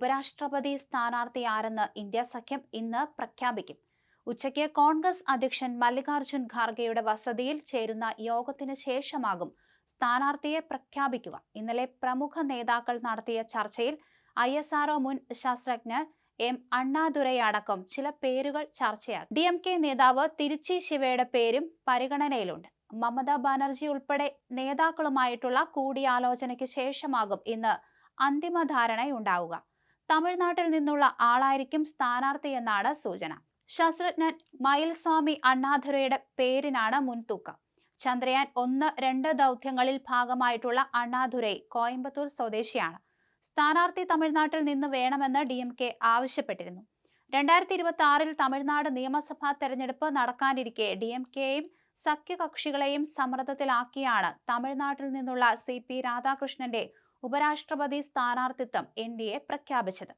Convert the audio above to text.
ഉപരാഷ്ട്രപതി സ്ഥാനാർത്ഥി ആരെന്ന് ഇന്ത്യ സഖ്യം ഇന്ന് പ്രഖ്യാപിക്കും. ഉച്ചയ്ക്ക് കോൺഗ്രസ് അധ്യക്ഷൻ മല്ലികാർജുൻ ഖാർഗെയുടെ വസതിയിൽ ചേരുന്ന യോഗത്തിന് ശേഷമാകും സ്ഥാനാർത്ഥിയെ പ്രഖ്യാപിക്കുക. ഇന്നലെ പ്രമുഖ നേതാക്കൾ നടത്തിയ ചർച്ചയിൽ ഐ എസ് ആർഒ മുൻ ശാസ്ത്രജ്ഞർ എം അണ്ണാദുരയടക്കം ചില പേരുകൾ ചർച്ചയാക്കി. ഡി എം കെ നേതാവ് തിരുച്ചി ശിവയുടെ പേരും പരിഗണനയിലുണ്ട്. മമതാ ബാനർജി ഉൾപ്പെടെ നേതാക്കളുമായിട്ടുള്ള കൂടിയാലോചനയ്ക്ക് ശേഷമാകും ഇന്ന് അന്തിമ ധാരണയുണ്ടാവുക. തമിഴ്നാട്ടിൽ നിന്നുള്ള ആളായിരിക്കും സ്ഥാനാർത്ഥി എന്നാണ് സൂചന. ശാസ്ത്രജ്ഞൻ മയിൽസ്വാമി അണ്ണാധുരയുടെ പേരിനാണ് മുൻതൂക്കം. ചന്ദ്രയാൻ ഒന്ന് രണ്ട് ദൗത്യങ്ങളിൽ ഭാഗമായിട്ടുള്ള അണ്ണാധുരൈ കോയമ്പത്തൂർ സ്വദേശിയാണ്. സ്ഥാനാർത്ഥി തമിഴ്നാട്ടിൽ നിന്ന് വേണമെന്ന് ഡി എം കെ ആവശ്യപ്പെട്ടിരുന്നു. രണ്ടായിരത്തി ഇരുപത്തി ആറിൽ തമിഴ്നാട് നിയമസഭാ തെരഞ്ഞെടുപ്പ് നടക്കാനിരിക്കെ ഡി എം കെയും സഖ്യകക്ഷികളെയും സമ്മർദ്ദത്തിലാക്കിയാണ് തമിഴ്നാട്ടിൽ നിന്നുള്ള സി പി രാധാകൃഷ്ണന്റെ ഉപരാഷ്ട്രപതി സ്ഥാനാർത്ഥിത്വം എൻ ഡി എ പ്രഖ്യാപിച്ചത്